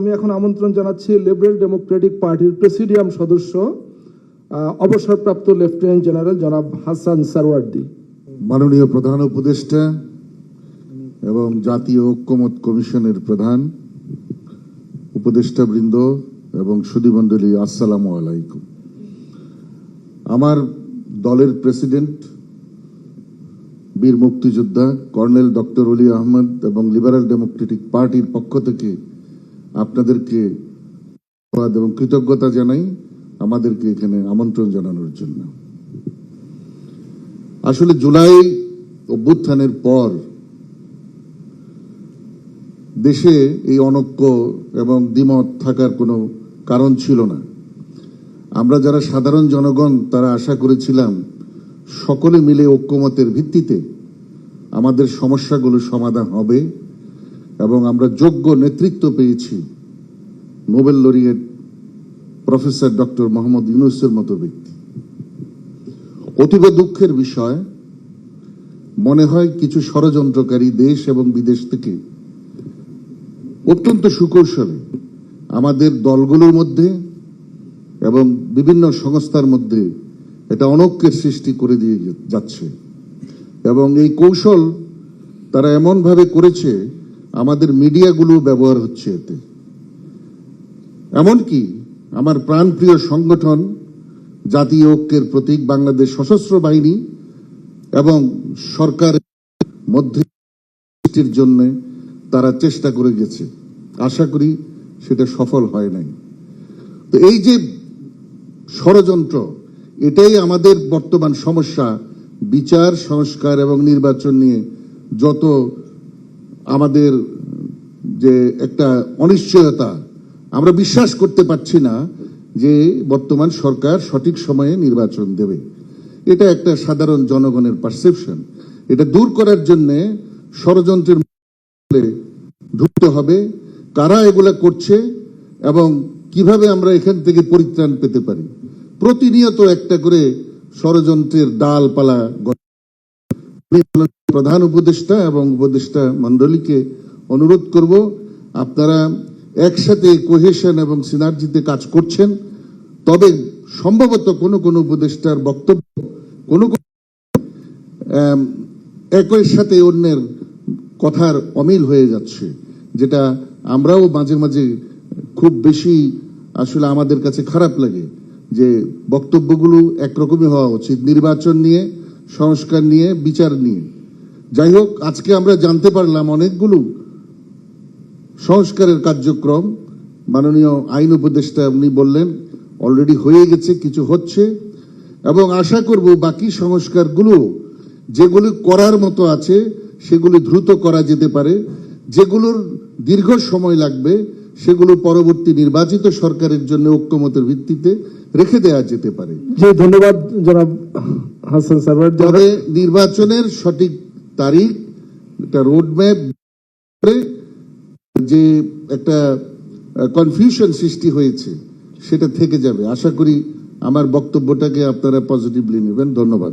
আমি এখন আমন্ত্রণ জানাচ্ছি লিবারেল ডেমোক্রেটিক পার্টির প্রেসিডিয়াম সদস্য অবসরপ্রাপ্ত লেফটেন্যান্ট জেনারেল জনাব হাসান সারওয়ার্দি। মাননীয় প্রধান উপদেষ্টা এবং জাতীয় ঐক্যমত কমিশনের প্রধান, উপদেষ্টাবৃন্দ এবং সুধীমণ্ডলী, আসসালামু আলাইকুম। আমার দলের প্রেসিডেন্ট, বীর মুক্তিযোদ্ধা, কর্নেল ডক্টর অলি আহমদ এবং লিবারেল ডেমোক্রেটিক পার্টির পক্ষ থেকে আপনাদেরকে ধন্যবাদ এবং কৃতজ্ঞতা জানাই আমাদেরকে এখানে আমন্ত্রণ জানানোর জন্য। আসলে জুলাই অভ্যুত্থানের পর দেশে এই অনক্য এবং দ্বিমত থাকার কোনো কারণ ছিল না। আমরা যারা সাধারণ জনগণ, তারা আশা করেছিলাম সকলে মিলে ঐক্যমতের ভিত্তিতে আমাদের সমস্যাগুলো সমাধান হবে। এবং আমরা যোগ্য নেতৃত্ব পেয়েছি Nobel laureate professor doctor Mohammad ইউনুসের মতো ব্যক্তি। অতীব দুঃখের বিষয়, মনে হয় কিছু ষড়যন্ত্রকারী দেশ এবং বিদেশ থেকে অত্যন্ত সুকৌশলে আমাদের দলগুলোর মধ্যে এবং বিভিন্ন সংস্থার মধ্যে এটা অনৈক্যের সৃষ্টি করে দিয়ে যাচ্ছে। এবং এই কৌশল তারা এমনভাবে করেছে আমাদের মিডিয়াগুলো ব্যবহার হচ্ছে এতে। এমনকি আমার প্রাণপ্রিয় সংগঠন জাতীয় ঐক্যের প্রতীক বাংলাদেশ সশস্ত্র বাহিনী এবং সরকারের মধ্যে সৃষ্টির জন্য তারা চেষ্টা করে গেছে। আশা করি সেটা সফল হয় নাই। তো এই যে ষড়যন্ত্র, এটাই আমাদের বর্তমান সমস্যা। বিচার, সংস্কার এবং নির্বাচন নিয়ে যত আমাদের যে একটা অনিশ্চয়তা, আমরা বিশ্বাস করতে পারছি না যে বর্তমান সরকার সঠিক সময়ে নির্বাচন দেবে। এটা একটা সাধারণ জনগণের পারসেপশন এটা দূর করার জন্য ষড়যন্ত্রের ঢুকতে হবে, কারা এগুলা করছে এবং কীভাবে আমরা এখান থেকে পরিত্রাণ পেতে পারি। প্রতিনিয়ত একটা করে ষড়যন্ত্রের ডালপালা প্রধান উপদেষ্টা এবং উপদেষ্টা মন্ডলীকে অনুরোধ করব, আপনারা একসাথে কোহেশন এবং সিনার্জিতে কাজ করছেন, তবে সম্ভবত কোনো কোনো উপদেষ্টার বক্তব্য কোনো একই সাথে অন্যের কথার অমিল হয়ে যাচ্ছে, যেটা আমরাও মাঝে মাঝে খুব বেশি আসলে আমাদের কাছে খারাপ লাগে, যে বক্তব্যগুলো একরকমই হওয়া উচিত। নির্বাচন নিয়ে সংস্কার নিয়ে, বিচার নিয়ে। যাই হোক আজকে আমরা জানতে পারলাম অনেকগুলো সংস্কারের কার্যক্রম। মাননীয় আইন উপদেষ্টা উনি বললেন, অলরেডি হয়ে গেছে, কিছু হচ্ছে। এবং আশা করব বাকি সংস্কারগুলো যেগুলি করার মতো আছে, সেগুলি দ্রুত করা যেতে পারে। যেগুলোর দীর্ঘ সময় লাগবে, সেগুলো পরবর্তী নির্বাচিত সরকারের জন্য ঐক্যমতের ভিত্তিতে রেখে দেওয়া যেতে পারে। ধন্যবাদ, জনাব। হাসান সারওয়ার তবে নির্বাচনের সঠিক তারিখ, একটা রোডম্যাপ যে একটা কনফিউশন সৃষ্টি হয়েছে, সেটা থেকে যাবে। আশা করি আমার বক্তব্যটাকে আপনারা পজিটিভলি নেবেন। ধন্যবাদ।